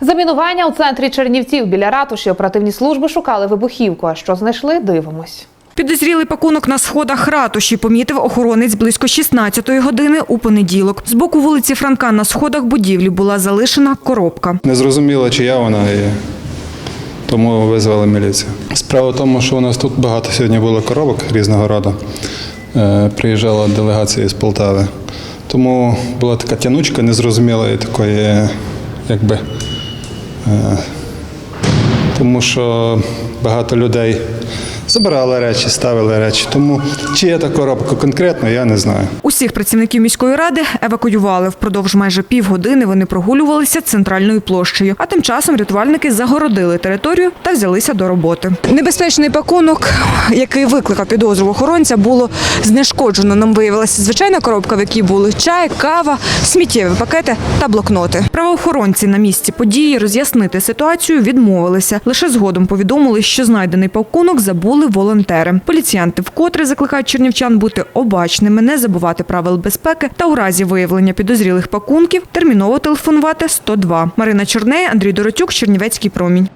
Замінування у центрі Чернівців біля ратуші оперативні служби шукали вибухівку. А що знайшли? Дивимось. Підозрілий пакунок на сходах ратуші помітив охоронець близько 16-ї години у понеділок. З боку вулиці Франка на сходах будівлі була залишена коробка. Не зрозуміло, чия вона і тому визвали міліцію. Справа в тому, що у нас тут багато сьогодні було коробок різного роду. Е, Приїжджала делегація з Полтави. Тому була така тянучка незрозумілої такої, якби. Е, Тому що багато людей забирали речі, ставили речі. Тому чи є та коробка конкретно, я не знаю. Усіх працівників міської ради евакуювали. Впродовж майже півгодини вони прогулювалися центральною площею. А тим часом рятувальники загородили територію та взялися до роботи. Небезпечний пакунок, який викликав підозру охоронця, було знешкоджено. Нам виявилася звичайна коробка, в якій були чай, кава, сміттєві пакети та блокноти. Правоохоронці на місці події роз'яснити ситуацію відмовилися. Лише згодом повідомили, що знайдений пакунок забули волонтери. Поліціянти вкотре закликають чернівчан бути обачними, не забувати правил безпеки та у разі виявлення підозрілих пакунків терміново телефонувати 102. Марина Чорней, Андрій Доротюк, Чернівецький промінь.